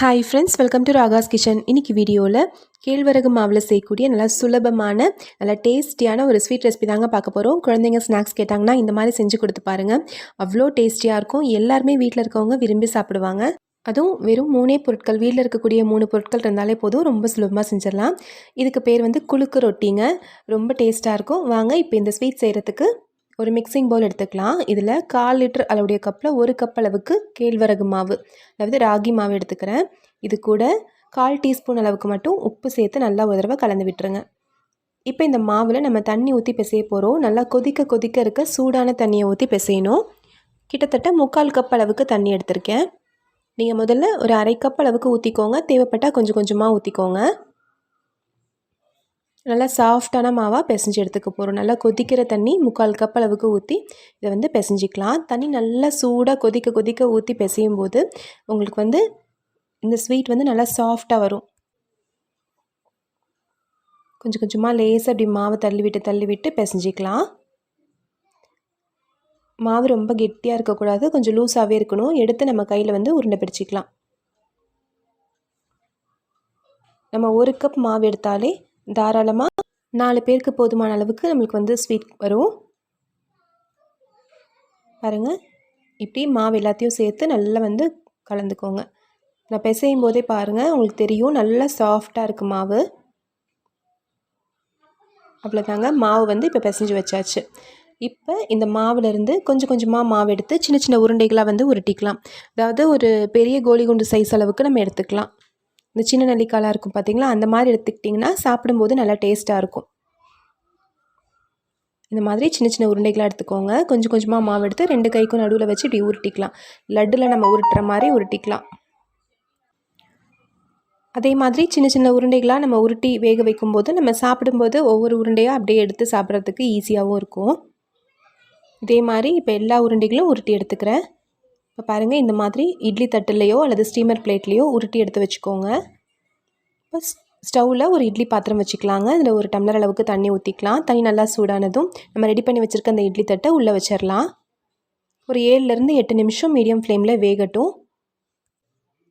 Hi friends welcome to Ragas kitchen இன்றைக்கி வீடியோவில் கேழ்வரகு மாவில் செய்யக்கூடிய நல்லா சுலபமான நல்லா டேஸ்டியான ஒரு ஸ்வீட் ரெசிபி தாங்க பார்க்க போகிறோம் குழந்தைங்க ஸ்நாக்ஸ் கேட்டாங்கன்னா இந்த மாதிரி செஞ்சு கொடுத்து பாருங்கள் அவ்வளோ டேஸ்டியாக இருக்கும். எல்லாருமே வீட்டில் இருக்கவங்க விரும்பி சாப்பிடுவாங்க. அதுவும் வெறும் மூணே பொருட்கள் வீட்டில் இருக்கக்கூடிய மூணு பொருட்கள் இருந்தாலே போதும். ரொம்ப சுலபமாக செஞ்சிடலாம். இதுக்கு பேர் வந்து குழுக்கு ரொட்டிங்க. ரொம்ப டேஸ்ட்டாக இருக்கும். வாங்க இப்போ இந்த ஸ்வீட் செய்கிறதுக்கு ஒரு மிக்சிங் பவுல் எடுத்துக்கலாம். இதில் கால் லிட்டர் அளவுடைய கப்பில் ஒரு கப் அளவுக்கு கேழ்வரகு மாவு அதாவது ராகி மாவு எடுத்துக்கிறேன். இது கூட கால் டீஸ்பூன் அளவுக்கு மட்டும் உப்பு சேர்த்து நல்லா ஒரு தடவை கலந்து விட்டுருங்க. இப்போ இந்த மாவில் நம்ம தண்ணி ஊற்றி பிசைய போகிறோம் நல்லா கொதிக்க கொதிக்க இருக்க சூடான தண்ணியை ஊற்றி பிசையணும். கிட்டத்தட்ட முக்கால் கப் அளவுக்கு தண்ணி எடுத்திருக்கேன். நீங்கள் முதல்ல ஒரு அரை கப் அளவுக்கு ஊற்றிக்கோங்க தேவைப்பட்டால் கொஞ்சம் கொஞ்சமாக ஊற்றிக்கோங்க நல்லா சாஃப்டான மாவாக பிசைஞ்சு எடுத்துக்க போகிறோம் நல்லா கொதிக்கிற தண்ணி முக்கால் கப் அளவுக்கு ஊற்றி இதை வந்து பிசைஞ்சிக்கலாம். தண்ணி நல்லா சூடாக கொதிக்க கொதிக்க ஊற்றி பிசையும் போது உங்களுக்கு வந்து இந்த ஸ்வீட் வந்து நல்லா சாஃப்டாக வரும். கொஞ்சம் கொஞ்சமாக லேசாக அப்படி மாவை தள்ளி விட்டு தள்ளி விட்டு பிசைஞ்சிக்கலாம். மாவு ரொம்ப கெட்டியாக இருக்கக்கூடாது. கொஞ்சம் லூஸாகவே இருக்கணும். எடுத்து நம்ம கையில் வந்து உருண்டை பிடிச்சிக்கலாம். நம்ம ஒரு கப் மாவு எடுத்தாலே தாராளமாக நாலு பேருக்கு போதுமான அளவுக்கு நம்மளுக்கு வந்து ஸ்வீட் வரும். பாருங்கள் இப்படி மாவு எல்லாத்தையும் சேர்த்து நல்லா வந்து கலந்துக்கோங்க. நான் பிசையும் போதே பாருங்கள் உங்களுக்கு தெரியும் நல்லா சாஃப்டாக இருக்குது மாவு. அவ்வளோதாங்க மாவு வந்து இப்போ பிசைஞ்சு வச்சாச்சு. இப்போ இந்த மாவுலேருந்து கொஞ்சம் கொஞ்சமாக மாவு எடுத்து சின்ன சின்ன உருண்டைகளாக வந்து உருட்டிக்கலாம். அதாவது ஒரு பெரிய கோலி குண்டு சைஸ் அளவுக்கு நம்ம எடுத்துக்கலாம். இந்த சின்ன நெல்லிக்காயெலாம் இருக்கும் பார்த்தீங்களா அந்த மாதிரி எடுத்துக்கிட்டிங்கன்னா சாப்பிடும்போது நல்லா டேஸ்ட்டாக இருக்கும். இந்த மாதிரி சின்ன சின்ன உருண்டைகளாக எடுத்துக்கோங்க. கொஞ்சம் கொஞ்சமாக மாவு எடுத்து ரெண்டு கைக்கும் நடுவில் வச்சு இப்படி உருட்டிக்கலாம். லட்டில் நம்ம உருட்டுற மாதிரி உருட்டிக்கலாம். அதே மாதிரி சின்ன சின்ன உருண்டைகளாக நம்ம உருட்டி வேக வைக்கும்போது நம்ம சாப்பிடும்போது ஒவ்வொரு உருண்டையாக அப்படியே எடுத்து சாப்பிட்றதுக்கு ஈஸியாகவும் இருக்கும். இதே மாதிரி இப்போ எல்லா உருண்டைகளும் உருட்டி எடுத்துக்கிறேன். இப்போ பாருங்கள் இந்த மாதிரி இட்லி தட்டுலையோ அல்லது ஸ்டீமர் பிளேட்லேயோ உருட்டி எடுத்து வச்சுக்கோங்க. இப்போ ஸ்டவ்வில் ஒரு இட்லி பாத்திரம் வச்சுக்கலாங்க. அதில் ஒரு டம்ளர் அளவுக்கு தண்ணி ஊற்றிக்கலாம் தண்ணி நல்லா சூடானதும் நம்ம ரெடி பண்ணி வச்சுருக்க அந்த இட்லி தட்டை உள்ளே வச்சிடலாம் ஒரு ஏழுலேருந்து எட்டு நிமிஷம் மீடியம் ஃப்ளேமில் வேகட்டும்.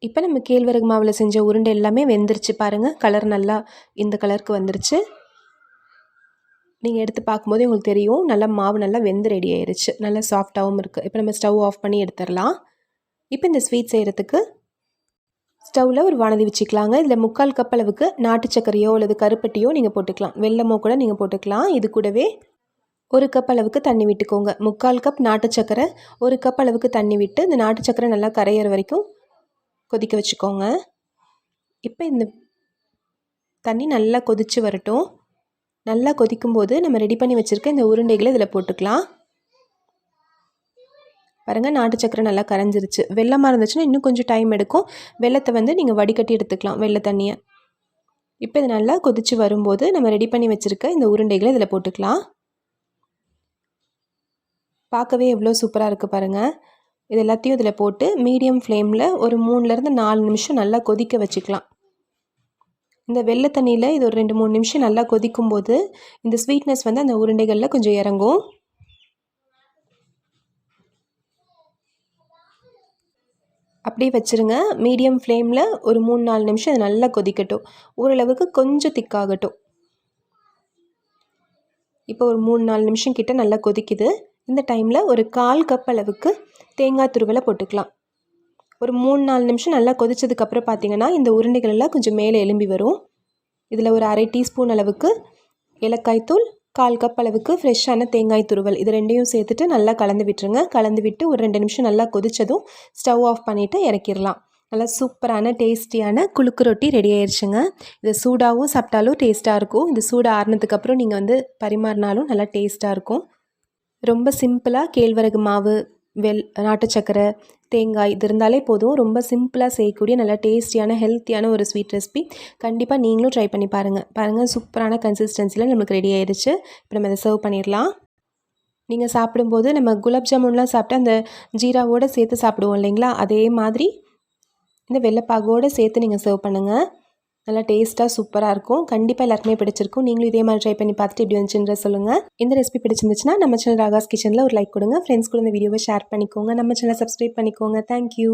இப்போ நம்ம கேழ்வரகு மாவில் செஞ்ச உருண்டை எல்லாமே வெந்துருச்சு பாருங்கள் கலர் நல்லா இந்த கலருக்கு வந்துருச்சு. நீங்கள் எடுத்து பார்க்கும்போது உங்களுக்கு தெரியும். நல்லா மாவு நல்லா வெந்து ரெடி ஆயிடுச்சு நல்லா சாஃப்டாகவும் இருக்குது இப்போ நம்ம ஸ்டவ் ஆஃப் பண்ணி எடுத்துடலாம். இப்போ இந்த ஸ்வீட் செய்கிறதுக்கு ஸ்டவ்வில் ஒரு வானதி வச்சுக்கலாங்க. இதில் முக்கால் கப் அளவுக்கு நாட்டு சர்க்கரையோ அல்லது கருப்பட்டியோ நீங்கள் போட்டுக்கலாம். வெள்ளமோ கூட நீங்கள் போட்டுக்கலாம். இது கூடவே ஒரு கப் அளவுக்கு தண்ணி விட்டுக்கோங்க. முக்கால் கப் நாட்டு சர்க்கரை ஒரு கப் அளவுக்கு தண்ணி விட்டு இந்த நாட்டு சர்க்கரை நல்லா கரையிற வரைக்கும் கொதிக்க வச்சுக்கோங்க. இப்போ இந்த தண்ணி நல்லா கொதித்து வரட்டும். நல்லா கொதிக்கும்போது நம்ம ரெடி பண்ணி வச்சுருக்க இந்த உருண்டைகளை இதில் போட்டுக்கலாம். பாருங்கள் நாட்டு சக்கரை நல்லா கரைஞ்சிருச்சு. வெள்ளமாக இருந்துச்சுன்னா இன்னும் கொஞ்சம் டைம் எடுக்கும். வெள்ளத்தை வந்து நீங்கள் வடிகட்டி எடுத்துக்கலாம் வெள்ளை தண்ணியை. இப்போ இது நல்லா கொதித்து வரும்போது நம்ம ரெடி பண்ணி வச்சுருக்க இந்த உருண்டைகளை இதில் போட்டுக்கலாம். பார்க்கவே எவ்வளோ சூப்பராக இருக்குது பாருங்கள் இது எல்லாத்தையும் இதில் போட்டு மீடியம் ஃப்ளேமில் ஒரு மூணுலேருந்து நாலு நிமிஷம் நல்லா கொதிக்க வச்சுக்கலாம். இந்த வெள்ளை தண்ணியில் இது ஒரு ரெண்டு மூணு நிமிஷம் நல்லா கொதிக்கும் போது இந்த ஸ்வீட்னஸ் வந்து அந்த உருண்டைகளில் கொஞ்சம் இறங்கும். அப்படியே வச்சுருங்க. மீடியம் ஃப்ளேமில் ஒரு மூணு நாலு நிமிஷம் அது நல்லா கொதிக்கட்டும். ஓரளவுக்கு கொஞ்சம் திக்காகட்டும். இப்போ ஒரு மூணு நாலு நிமிஷம் கிட்ட நல்லா கொதிக்குது. இந்த டைமில் ஒரு கால் கப் அளவுக்கு தேங்காய் துருவலை போட்டுக்கலாம். ஒரு மூணு நாலு நிமிஷம் நல்லா கொதித்ததுக்கப்புறம் பார்த்தீங்கன்னா இந்த உருண்டைகள் எல்லாம் கொஞ்சம் மேலே எலும்பி வரும். இதில் ஒரு அரை டீஸ்பூன் அளவுக்கு ஏலக்காய் தூள் கால் கப் அளவுக்கு ஃப்ரெஷ்ஷான தேங்காய் துருவல். இது ரெண்டையும் சேர்த்துட்டு நல்லா கலந்து விட்டுருங்க. கலந்து விட்டு ஒரு ரெண்டு நிமிஷம் நல்லா கொதித்ததும் ஸ்டவ் ஆஃப் பண்ணிவிட்டு இறக்கிடலாம். நல்லா சூப்பரான டேஸ்டியான குழுக்கு ரொட்டி ரெடி ஆயிடுச்சுங்க இது சூடாகவும் சாப்பிட்டாலும் டேஸ்ட்டாக இருக்கும். இது சூடாக ஆறுனதுக்கப்புறம் நீங்கள் வந்து பரிமாறினாலும் நல்லா டேஸ்ட்டாக இருக்கும். ரொம்ப சிம்பிளாக கேழ்வரகு மாவு வெல் நாட்டு சக்கரை தேங்காய் இது இருந்தாலே போதும். ரொம்ப சிம்பிளாக செய்யக்கூடிய நல்லா டேஸ்டியான ஹெல்த்தியான ஒரு ஸ்வீட் ரெசிபி கண்டிப்பாக நீங்களும் ட்ரை பண்ணி பாருங்கள் பாருங்கள் சூப்பரான கன்சிஸ்டன்சியில் நமக்கு ரெடி ஆயிடுச்சு இப்போ நம்ம இதை சர்வ் பண்ணிடலாம். நீங்கள் சாப்பிடும்போது நம்ம குலாப் ஜாமுன்லாம் சாப்பிட்டு அந்த ஜீராவோடு சேர்த்து சாப்பிடுவோம் இல்லைங்களா? அதே மாதிரி இந்த வெள்ளைப்பாகோடு சேர்த்து நீங்கள் சர்வ் பண்ணுங்கள் நல்லா டேஸ்ட்டாக சூப்பராக இருக்கும். கண்டிப்பாக எல்லாருக்குமே பிடிச்சிருக்கும். நீங்களும் இதே மாதிரி ட்ரை பண்ணி பார்த்துட்டு எப்படி வந்துச்சுன்ற சொல்லுங்கள் இந்த ரெசிபி பிடிச்சிருந்துச்சுன்னா நம்ம சேனல் ராகாஸ் கிச்சனில் ஒரு லைக் கொடுங்க. ஃப்ரெண்ட்ஸ் கூட இந்த வீடியோவை ஷேர் பண்ணிக்கோங்க. நம்ம சேனல் சப்ஸ்கிரைப் பண்ணிக்கோங்க. தேங்க்யூ